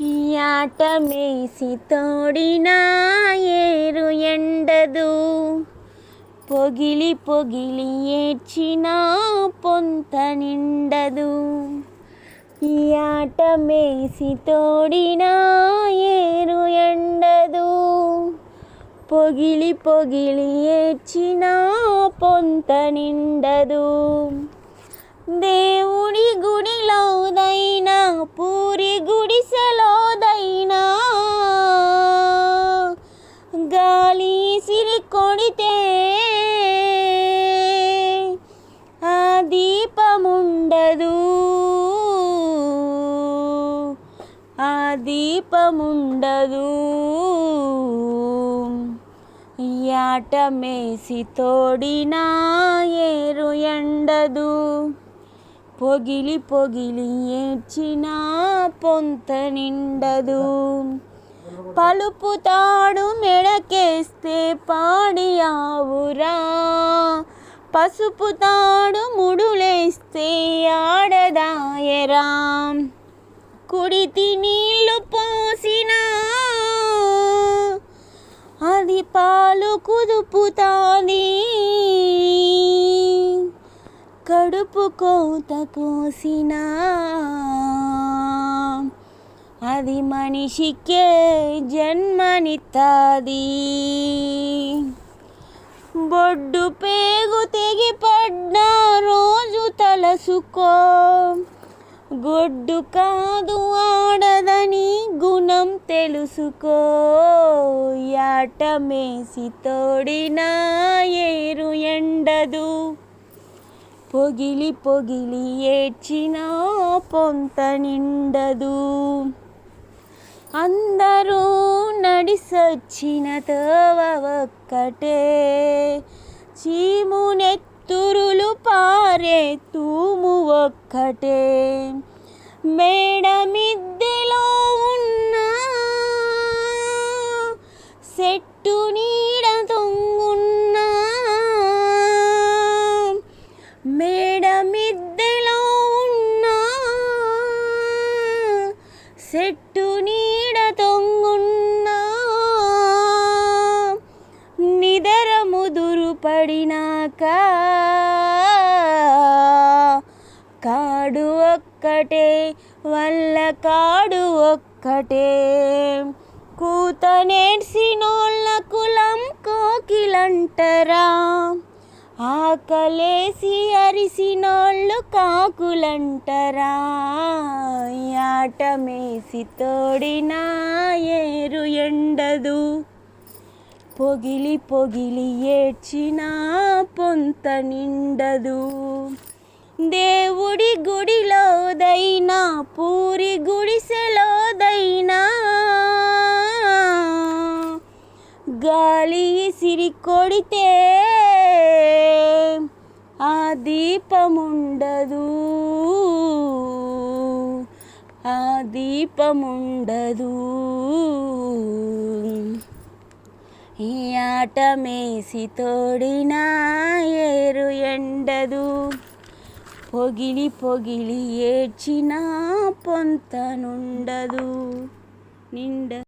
ఈ ఆట మేసి తోడిన ఏరు ఎండదు. పొగిలి పొగిలి ఏడ్చినా పొంత నిండదు. ఈ ఆట మేసి తోడిన ఏరు ఎండదు. పొగిలి పొగిలి ఏడ్చినా పొంత నిండదు. దేవుడి గుడిలోదైన దీపముండదు. యాటమేసి తోడినా ఏరు ఎండదు. పొగిలి పొగిలి ఏడ్చినా పొంత నిండదు. పలుపు తాడు మెడకేస్తే పాడి ఆవురా. పసుపు తాడు ముడులేస్తే ఆడదాయరా. కుడితి నీళ్ళు పోసినా అది పాలు కుదుపుతాది. కడుపు కోత కోసినా అది మనిషికే జన్మనిత్తాది. బొడ్డు పేగు తెగిపడ్డ రోజు తలసుకో గొడ్డు కాదు ఆడదని గుణం తెలుసుకో. యాటమేసి తోడినా ఏరు ఎండదు. పొగిలి పొగిలి ఏడ్చిన పొంత నిండదు. అందరూ నడిసొచ్చిన తోవ ఒక్కటే. చీమునెత్తురులు పారే తూము ఒక్కటే మేడమిద్దెలో ఉన్న సెట్టు నీడ తొంగున్నా. మేడమిద్దెలో ఉన్న సెట్టు నీడ తొంగున్నా. నిదర ముదురు పడినాక ఒక్కటే వల్ల కాడు ఒక్కటే. కూత కులం కోకిలంటరా. ఆకలేసి అరిసినోళ్ళు కాకులంటరా. ఆటమేసి తోడినా తోడిన ఏరు ఎండదు. పొగిలి పొగిలి ఏడ్చినా పొంత నిండదు. దేవుడి గుడిలోదైనా పూరి గుడిసెలోదైనా గాలి సిరి కొడితే ఆ దీపముండదు. ఆ దీపముండదు. ఈ ఆట మేసి తోడినా ఏరు ఎండదు. పొగిలి పొగిలి ఏడ్చిన పొంత నుండదు నిండ